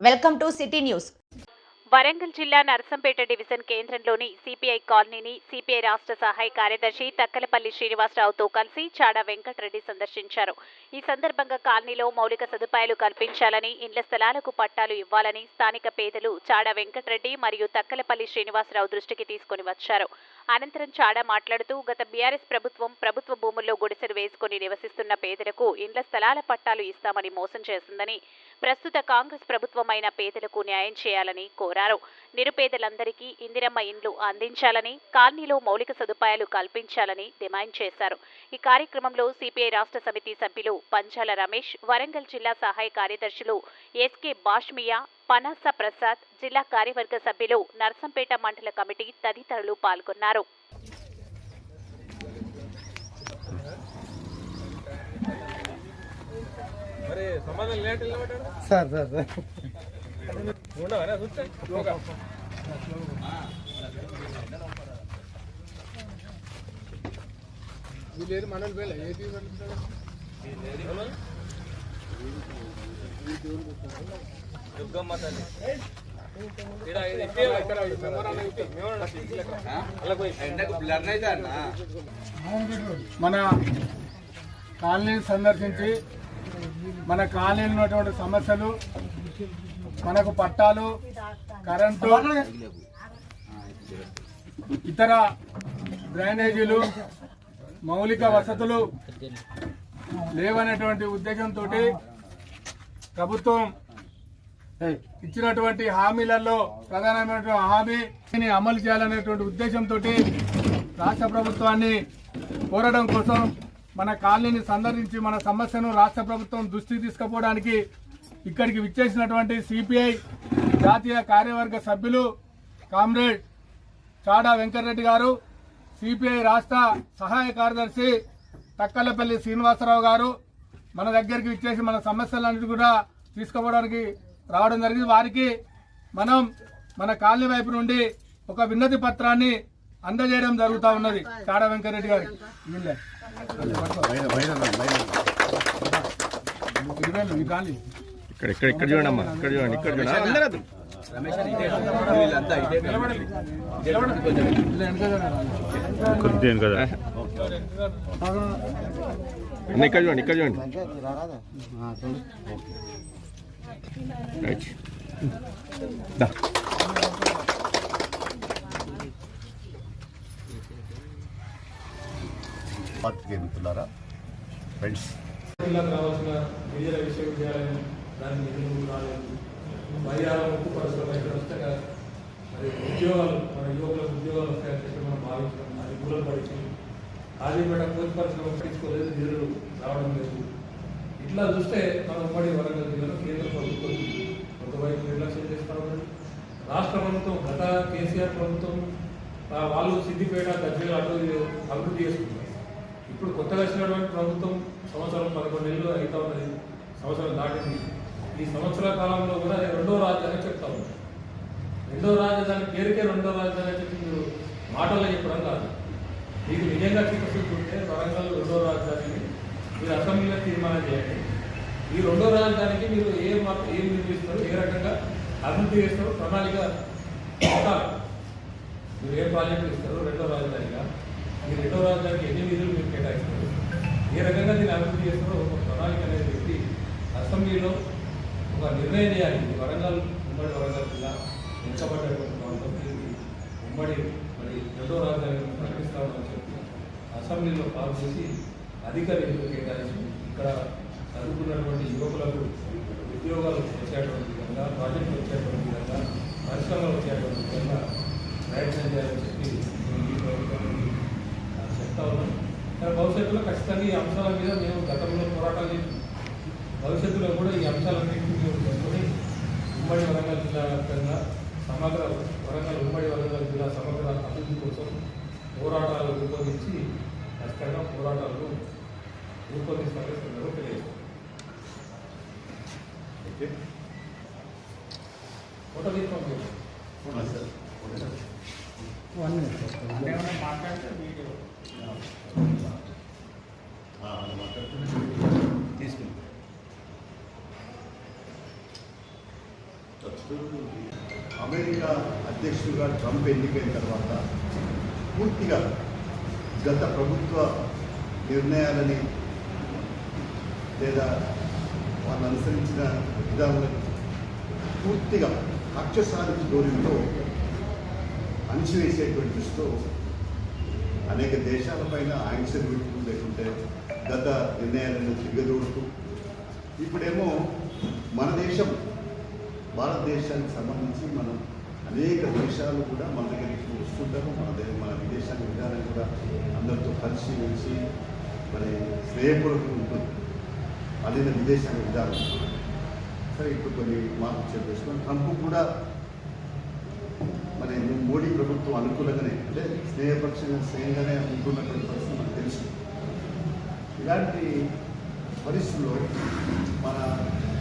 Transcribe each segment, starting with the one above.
Welcome to city news. Warangal జిల్లా Narsampet division కేంద్రంలోని CPI కాలనీని సిపిఐ రాష్ట్ర సహాయ కార్యదర్శి తక్కలపల్లి శ్రీనివాసరావుతో కలిసి చాడా వెంకటరెడ్డి సందర్శించారు. ఈ సందర్భంగా కాలనీలో మౌలిక సదుపాయాలు కల్పించాలని ఇండ్ల స్థలాలకు పట్టాలు ఇవ్వాలని స్థానిక పేదలు చాడా వెంకటరెడ్డి మరియు తక్కలపల్లి శ్రీనివాసరావు దృష్టికి తీసుకుని వచ్చారు. అనంతరం చాడా మాట్లాడుతూ గత బీఆర్ఎస్ ప్రభుత్వం ప్రభుత్వ భూముల్లో గుడిసెలు వేసుకుని నివసిస్తున్న పేదలకు ఇండ్ల స్థలాల పట్టాలు ఇస్తామని మోసం చేసిందని ప్రస్తుత కాంగ్రెస్ ప్రభుత్వమైన పేదలకు న్యాయం చేయాలని కోరారు. నిరుపేదలందరికీ ఇందిరమ్మ ఇండ్లు అందించాలని కాలనీలో మౌలిక సదుపాయాలు కల్పించాలని డిమాండ్ చేశారు. ఈ కార్యక్రమంలో సిపిఐ రాష్ట్ర సమితి సభ్యులు పంచాల రమేష్ వరంగల్ జిల్లా సహాయ కార్యదర్శులు ఎస్కే బాష్మియా పనాస ప్రసాద్ జిల్లా కార్యవర్గ సభ్యులు నర్సంపేట మండల కమిటీ తదితరులు పాల్గొన్నారు. Sir sir sir. వీళ్ళు మనల్ వేళ ఏది దుర్గమ్మ తల్లి. మన కాలనీని సందర్శించి మన కాలనీలో ఉన్నటువంటి సమస్యలు మనకు పట్టాలు కరెంటు ఇతర డ్రైనేజీలు మౌలిక వసతులు లేవనేటువంటి ఉద్దేశంతో ప్రభుత్వం ఇచ్చినటువంటి హామీలలో ప్రధానమైనటువంటి హామీని అమలు చేయాలనేటువంటి ఉద్దేశంతో రాష్ట్ర ప్రభుత్వాన్ని కోరడం కోసం మన కాలనీని సందర్శించి మన సమస్యను రాష్ట్ర ప్రభుత్వం దృష్టికి తీసుకుపోవడానికి ఇక్కడికి విచ్చేసినటువంటి సిపిఐ జాతీయ కార్యవర్గ సభ్యులు కామ్రేడ్ చాడా వెంకటరెడ్డి గారు సిపిఐ రాష్ట్ర సహాయ కార్యదర్శి తక్కలపల్లి శ్రీనివాసరావు గారు మన దగ్గరికి ఇచ్చేసి మన సమస్యలన్నిటి కూడా తీసుకుపోవడానికి రావడం జరిగింది. వారికి మనం మన కాలనీ వైపు నుండి ఒక విన్నతి పత్రాన్ని అందజేయడం జరుగుతూ ఉన్నది. చాడా వెంకటరెడ్డి గారికి. ఇక్కడ ఇక్కడ ఇక్కడ చూడండి అమ్మా ఇక్కడ చూడండి ఇక్కడ చూడండి. అందరూ కదా? ఇక్కడ చూడండి ఇక్కడ చూడండి. రైట్. పాత్రికేయ మిత్రులారా ఫ్రెండ్స్ జిల్లాకు రావాల్సిన గిరిజన విశ్వవిద్యాలయం దాని నిధులు రాలేదు పరిహారం ముక్కు పరిశ్రమ ఇక్కడ వస్తే కదా మరి ఉద్యోగాలు మన యువకులకు ఉద్యోగాలు వస్తాయని చెప్పి మనం భావించడం అది దూరం పడింది. కాజీపేట కోచ్ పరిశ్రమ పట్టించుకోలేదు. నిధులు రావడం లేదు. ఇట్లా చూస్తే మన ఉమ్మడి వరంగల్ జిల్లాలో కేంద్ర ప్రభుత్వం ఒకవైపు నిర్లక్ష్యం చేస్తా ఉన్నది రాష్ట్ర ప్రభుత్వం గత కేసీఆర్ ప్రభుత్వం ఆ, వాళ్ళు సిద్దిపేట దగ్గర అభివృద్ధి చేసుకుంటారు ఇప్పుడు కొత్తగా వచ్చినటువంటి ప్రభుత్వం సంవత్సరం పదకొండు నెలలు అవుతా ఉన్నది. సంవత్సరం దాటింది. ఈ సంవత్సర కాలంలో కూడా అది రెండో రాజధాని చెప్తా ఉంది రెండో రాజధాని పేరుకే రెండో రాజధాని చెప్పి మీరు మాటల్లో చెప్పడం కాదు. మీకు నిజంగా చిత్తశుద్ధి ఉంటే వరంగల్ రెండో రాజధానిని మీరు అసెంబ్లీలో తీర్మానం చేయండి. ఈ రెండో రాజధానికి మీరు ఏ మాత్రం ఏం నిర్మిస్తారు ఏ రకంగా అభివృద్ధి చేస్తారు ప్రణాళిక మీరు ఏ ప్రాజెక్టు ఇస్తారు రెండో రాజధానిగా. ఈ రెండో రాజధానికి ఎన్ని నిధులు మీరు కేటాయిస్తారు ఏ రకంగా దీన్ని అభివృద్ధి చేస్తారో ఒక ప్రణాళిక అనేది పెట్టి అసెంబ్లీలో ఒక నిర్ణయం చేయాలి. వరంగల్ ఉమ్మడి వరంగల్ జిల్లా వెనుకబడ్డటువంటి ప్రాంతం దీనికి ఉమ్మడి మరి రెండో రాజధాని ప్రకటిస్తామని చెప్పి అసెంబ్లీలో పాస్ చేసి అధిక నిధులు కేటాయించి ఇక్కడ చదువుకున్నటువంటి యువకులకు ఉద్యోగాలు వచ్చేటువంటి విధంగా ప్రాజెక్టులు వచ్చేటువంటి విధంగా పరిశ్రమలు వచ్చేటువంటి విధంగా ప్రయత్నం చేయాలని చెప్పి ప్రభుత్వం చెప్తా ఉన్నాను. భవిష్యత్తులో ఖచ్చితంగా ఈ అంశాల మీద మేము గతంలో పోరాటాలు చేసి భవిష్యత్తులో కూడా ఈ అంశాలన్నింటినీ మేము తీసుకొని ఉమ్మడి వరంగల్ జిల్లా వ్యాప్తంగా సమగ్ర వరంగల్ ఉమ్మడి వరంగల్ జిల్లా సమగ్ర అభివృద్ధి కోసం పోరాటాలు రూపొందించి ఖచ్చితంగా పోరాటాలు రూపొందిస్తామని సందర్భంగా తెలియజేస్తాం ఫోటో తీసుకుంటాం మాట్లాడితే వీడియో. అమెరికా అధ్యక్షుడిగా ట్రంప్ ఎన్నికైన తర్వాత పూర్తిగా గత ప్రభుత్వ నిర్ణయాలని లేదా వాళ్ళు అనుసరించిన విధానాలను పూర్తిగా కక్ష సాధించి ధోరణిలో అణిచివేసేటువంటి దృష్టితో అనేక దేశాలపైన ఆంక్షలు పెట్టుతూ లేకుంటే గత నిర్ణయాలను తిరగదోడుతూ ఇప్పుడేమో మన దేశం భారతదేశానికి సంబంధించి మనం అనేక దేశాలు కూడా మన దగ్గరికి వస్తుంటారు. మన మన విదేశాంగ విధానం కూడా అందరితో కలిసి వెలిసి మరి స్నేహపూర్వకం ఉంటుంది అదే విదేశాంగ విధానం సరే ఇప్పుడు కొన్ని మార్పు చెప్పేసుకొని ట్రంప్ కూడా మరి మోడీ ప్రభుత్వం అనుకూలంగానే అంటే స్నేహపక్షంగా స్నేహంగానే ఉంటున్నటువంటి పరిస్థితి మనకు తెలుసు. ఇలాంటి పరిస్థితుల్లో మన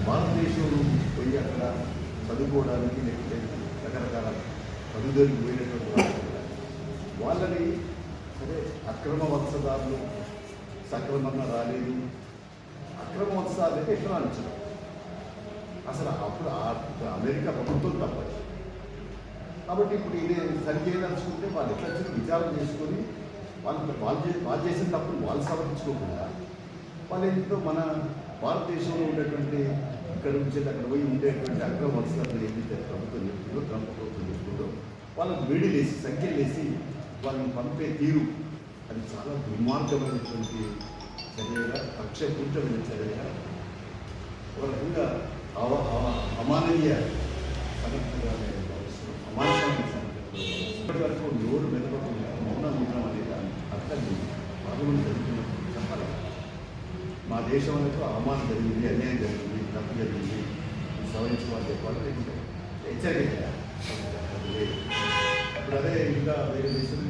భారతదేశంలో పోయి అక్కడ చదువుకోవడానికి లేకపోతే రకరకాల పదుదోరికి పోయినటువంటి వాళ్ళని సరే అక్రమ వత్సదారులు సక్రమంగా రాలేదు. అక్రమ వత్సదారులకి ఎట్లా అంచనా అసలు అప్పుడు అమెరికా ప్రభుత్వం తప్పదు కాబట్టి ఇప్పుడు ఇది సరి చేయదలుచుకుంటే వాళ్ళు ఎట్లా వచ్చి విచారణ చేసుకొని వాళ్ళు వాళ్ళు వాళ్ళు చేసిన తప్పులు వాళ్ళు సమర్పించుకోకుండా వాళ్ళు ఏంటో మన భారతదేశంలో ఉండేటువంటి ఇక్కడ నుంచి అక్కడ పోయి ఉండేటువంటి అగ్ర వలసలను ఏదైతే ప్రభుత్వం చెప్తుందో ట్రంప్ ప్రభుత్వం చెప్తుందో వాళ్ళకు వేడిలేసి సంఖ్యలేసి వాళ్ళని పంపే తీరు. అది చాలా దుర్మార్గమైనటువంటి చర్యగా పక్షపూరితమైన చర్యగా ఒక రకంగా అవ అమానవీయ సంఘటనగా నేను భావిస్తున్నాను. అమానవీయ సంఘటనగా ఇప్పటి వరకు నోరు మెదపకుండా మౌనం ఉండడం అనేది అర్థం లేదు. పార్లమెంట్ జరుగుతున్నప్పుడు మా దేశం వరకు అవమానం జరిగింది అన్యాయం జరిగింది తప్పు జరిగింది. సవరించుకోవాలి చెప్పాలి లేకుంటే హెచ్చరిక ఇప్పుడు అదే ఇంకా వేరే దేశం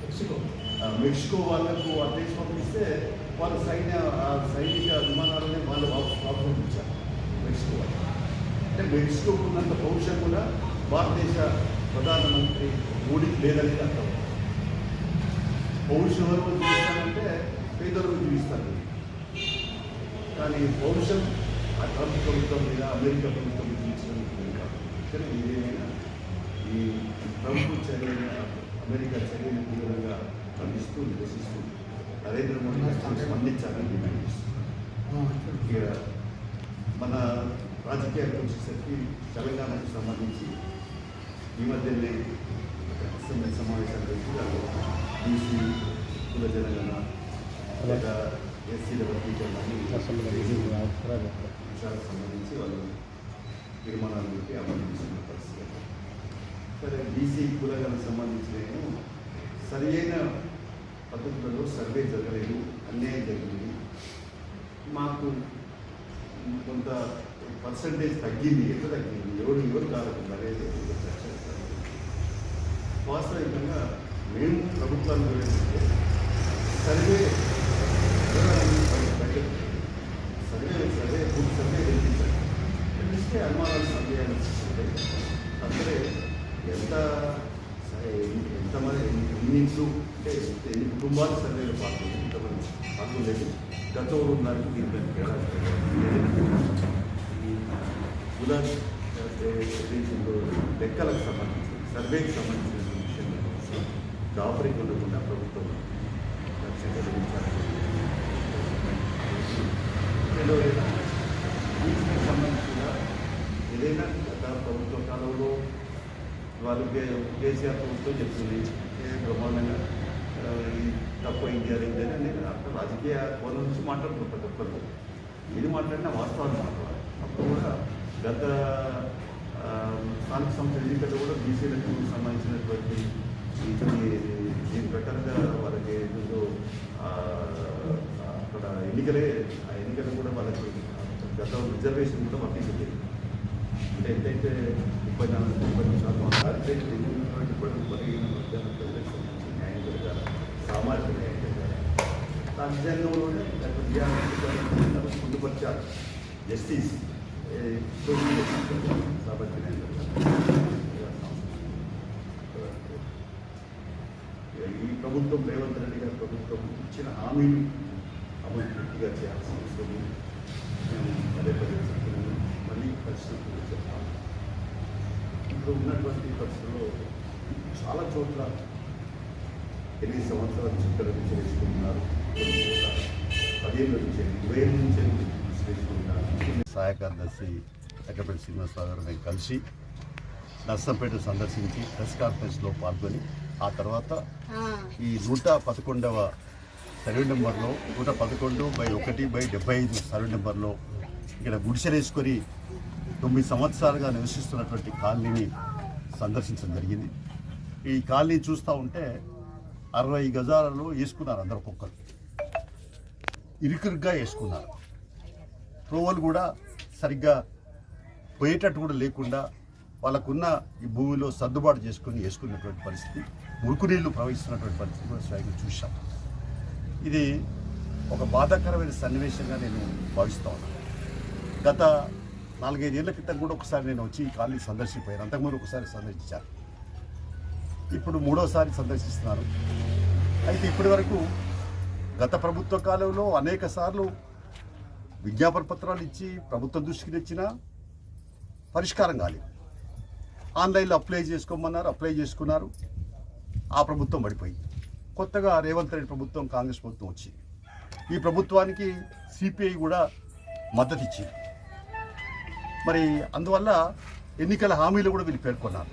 మెక్సికో. మెక్సికో వాళ్ళకు అధ్యక్ష పంపిస్తే వాళ్ళ సైన్య సైనిక విమానాలని వాళ్ళు వాపసు వాపసు పంపించారు మెక్సికో వాళ్ళు. అంటే మెక్సికోకు ఉన్నంత పౌరుషం కూడా భారతదేశ ప్రధానమంత్రి మోడీకి లేదని అర్థం. పౌరుషం వరకు చూపిస్తానంటే పేదలకు చూపిస్తాను కానీ పౌరుషం ఆ ట్రంప్ ప్రభుత్వం మీద అమెరికా ప్రభుత్వం మీద కానీ ఏదైనా ఈ ట్రంప్ చర్యలు అమెరికా చర్యలు తీవ్రంగా ఖండిస్తూ నిరసిస్తూ నరేంద్ర మోడీ స్పందించాలని డిమాండ్ ఇక మన రాజకీయాలకు వచ్చేసరికి తెలంగాణకు సంబంధించి ఈ మధ్యనే అసెంబ్లీ సమావేశాలు పెట్టి దాంట్లో బీసీ కుల జనగణ లేదా ఎస్సీల వర్గీకరణ అని విషయాలకు సంబంధించి వాళ్ళు తీర్మానాలు పెట్టి అమలు చేసిన పరిస్థితి. సరే బీసీ కులగణకు సంబంధించిన సరి అయిన పద్ధతులలో సర్వే జరగలేదు అన్యాయం జరిగింది. మాకు కొంత పర్సంటేజ్ తగ్గింది ఎట్లా తగ్గింది? ఎవరు ఎవరు కాకుండా అనేది. వాస్తవికంగా మేము ప్రభుత్వాన్ని సర్వే సర్వే సర్వే పూర్తి సర్వే తెలిపించాలి తెలిస్తే అనుమానాలు సందేహాలు ఉంటాయి అందుకే ఎంత సరే, ఎంతమంది ఎన్ని ఇంట్లు అంటే ఎన్ని కుటుంబాలు సర్వేలో పాల్గొంది ఎంతమంది పాల్గొలేదు గతంలో ఉన్నారు దీంట్లో తేడా ఈ కుల లెక్కలకు సంబంధించి సర్వేకి సంబంధించిన ఉండకుండా ప్రభుత్వం లక్ష్యంగా నిర్మించాలని రెండవది వీటికి సంబంధించిన ఏదైనా గత ప్రభుత్వ కాలంలో వాళ్ళు కేసీఆర్ ప్రభుత్వం చెప్తుంది ఏ బ్రహ్మాండంగా ఈ తప్పు అయింది అది అని నేను అక్కడ రాజకీయ కోణం నుంచి మాట్లాడుతున్నాను ప్రతి ఒక్కరు ఇది మాట్లాడినా వాస్తవాలు మాట్లాడాలి అప్పుడు కూడా గత స్థానిక సంస్థ ఎన్నికల్లో కూడా బీసీలకు సంబంధించినటువంటి దీని ప్రకారంగా వాళ్ళకి ఏదో అక్కడ ఎన్నికలే ఎన్నికలు కూడా వాళ్ళకి గత రిజర్వేషన్ కూడా వర్తించింది అంటే ఎంతైతే ముప్పై నాలుగు ముప్పై ఐదు శాతం కార్పొరేట్ ఉన్నటువంటి బడుగు బలహీన వర్గాల ప్రజలకు న్యాయం జరగాలి సామాజిక న్యాయం జరగాలి రాజ్యాంగంలోనే డాక్టర్ పొందుపరిచారు జస్టిస్ సామాజిక న్యాయం జరగాలి. ఈ ప్రభుత్వం రేవంత్ రెడ్డి గారి ప్రభుత్వం ఇచ్చిన హామీలు అమలు పూర్తిగా చేయాల్సిన అవసరం ఉంది. మేము పదే పదే చెప్తున్నాము మళ్ళీ పరిస్థితులు చెప్తాము ఇప్పుడు ఉన్నటువంటి పరిస్థితుల్లో చాలా చోట్ల ఎనిమిది సంవత్సరాల ఇక్కడ నుంచి వేసుకుంటున్నారు పదిహేను నుంచి ఇరవై నుంచి వేసుకుంటున్నారు సహాయ కార్యదర్శి ఎక్కపల్లి శ్రీనివాసరావు గారు మేము కలిసి నర్సంపేట సందర్శించి ప్రెస్ కాన్ఫరెన్స్లో పాల్గొని ఆ తర్వాత ఈ నూట పదకొండవ సర్వే నెంబర్లో నూట పదకొండు బై ఒకటి బై డెబ్బై ఐదు సర్వే నెంబర్లో ఇక్కడ గుడిసెలేసుకొని తొమ్మిది సంవత్సరాలుగా నివసిస్తున్నటువంటి కాలనీని సందర్శించడం జరిగింది. ఈ కాలనీ చూస్తూ ఉంటే అరవై గజాలలో వేసుకున్నారు అందరు ఒక్కొక్కరు. ఇరుకురుగ్గా వేసుకున్నారు. ప్రోవలు కూడా సరిగ్గా పోయేటట్టు కూడా లేకుండా వాళ్ళకున్న ఈ భూమిలో సర్దుబాటు చేసుకుని వేసుకున్నటువంటి పరిస్థితి మురుకు నీళ్ళు ప్రవహిస్తున్నటువంటి పరిస్థితి కూడా స్వయంగా చూశాం. ఇది ఒక బాధాకరమైన సన్నివేశంగా నేను భావిస్తా ఉన్నాను గత నాలుగైదేళ్ళ క్రితం కూడా ఒకసారి నేను వచ్చి ఈ కాలనీ సందర్శిపోయాను అంతకుముందు ఒకసారి సందర్శించాను. ఇప్పుడు మూడోసారి సందర్శిస్తున్నాను. అయితే ఇప్పటి వరకు గత ప్రభుత్వ కాలంలో అనేక సార్లు విజ్ఞాపన పత్రాలు ఇచ్చి ప్రభుత్వం దృష్టికి తెచ్చినా పరిష్కారం కాలేదు. ఆన్లైన్లో అప్లై చేసుకోమన్నారు అప్లై చేసుకున్నారు. ఆ ప్రభుత్వం పడిపోయింది. కొత్తగా రేవంత్ రెడ్డి ప్రభుత్వం కాంగ్రెస్ ప్రభుత్వం వచ్చింది. ఈ ప్రభుత్వానికి సిపిఐ కూడా మద్దతు ఇచ్చింది మరి అందువల్ల ఎన్నికల హామీలు కూడా వీళ్ళు పేర్కొన్నారు.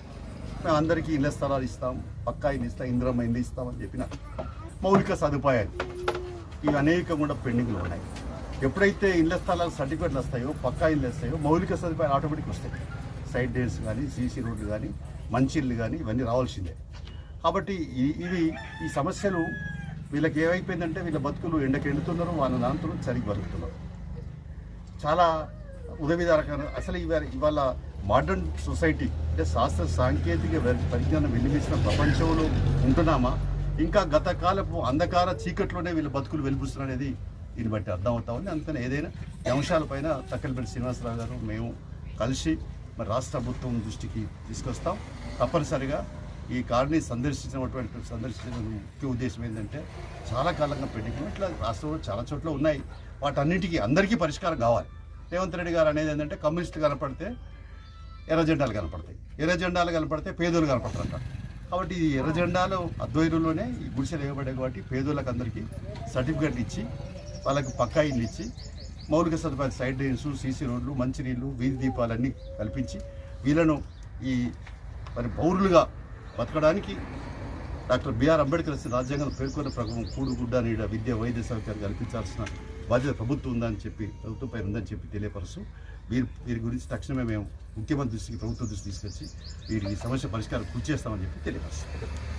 మేము అందరికీ ఇళ్ళ స్థలాలు ఇస్తాం పక్కా ఇల్లు ఇస్తాం ఇంద్రమ్మ ఇల్లు ఇస్తామని చెప్పిన మౌలిక సదుపాయాలు. ఇవి అనేక కూడా పెండింగ్లు ఉన్నాయి. ఎప్పుడైతే ఇళ్ళ స్థలాలు సర్టిఫికెట్లు వస్తాయో పక్కా ఇల్లు వస్తాయో మౌలిక సదుపాయాలు ఆటోమేటిక్ వస్తాయి. సైడ్ డేస్ కానీ సీసీ రోడ్లు కానీ మంచి ఇల్లు కానీ ఇవన్నీ రావాల్సిందే. కాబట్టి ఇవి ఈ సమస్యలు వీళ్ళకి ఏమైపోయిందంటే వీళ్ళ బతుకులు ఎండకెండుతున్నారు వాళ్ళ నాంతులు చలికి బతుకుతున్నారు. చాలా ఉదవిధారకరం అసలు ఇవాళ ఇవాళ మోడర్న్ సొసైటీ అంటే శాస్త్ర సాంకేతిక పరిజ్ఞానం వెలిగిసిన ప్రపంచంలో ఉంటున్నామా? ఇంకా గత కాలపు అంధకార చీకట్లోనే వీళ్ళ బతుకులు వెలిపిస్తున్నారు అనేది దీన్ని బట్టి అర్థం అవుతా ఉంది. అందుకని ఏదైనా అంశాలపైన తక్కలపల్లి శ్రీనివాసరావు గారు మేము కలిసి మరి రాష్ట్ర ప్రభుత్వం దృష్టికి తీసుకొస్తాం. తప్పనిసరిగా ఈ కాలనీ సందర్శించినటువంటి సందర్శించిన ముఖ్య ఉద్దేశం ఏంటంటే చాలా కాలంగా పెట్టుకుని ఇట్లా రాష్ట్రంలో చాలా చోట్ల ఉన్నాయి. వాటన్నిటికీ అందరికీ పరిష్కారం కావాలి. రేవంత్ రెడ్డి గారు అనేది ఏంటంటే కమ్యూనిస్టులు కనపడితే ఎర్ర జెండాలు కనపడతాయి. ఎర్ర జెండాలు కనపడితే పేదోళ్ళు కనపడతారంట కాబట్టి ఈ ఎర్ర జెండాలు అద్వైరులోనే ఈ గుడిసెలు వేయబడ్డాయి కాబట్టి పేదోళ్ళకి అందరికీ సర్టిఫికెట్ ఇచ్చి వాళ్ళకి పక్కా ఇల్లు ఇచ్చి మౌలిక సదుపాయాలు సైడ్ డ్రైన్స్ సీసీ రోడ్లు మంచినీళ్ళు వీధి దీపాలన్నీ కల్పించి వీళ్ళను ఈ మరి పౌరులుగా బతకడానికి డాక్టర్ బిఆర్ అంబేద్కర్ రాజ్యాంగం పేర్కొన్న ప్రకారం కూడుగుడ్డ నీడ విద్య వైద్య సౌకర్యాలు కల్పించాల్సిన బాధ్యత ప్రభుత్వం ఉందని చెప్పి ప్రభుత్వంపై ఉందని చెప్పి తెలియపరుస్తూ వీరి వీరి గురించి తక్షణమే మేము ముఖ్యమంత్రి దృష్టికి ప్రభుత్వ దృష్టి తీసుకొచ్చి వీరి ఈ సమస్య పరిష్కారం కృషి చేస్తామని చెప్పి తెలియపరుస్తాం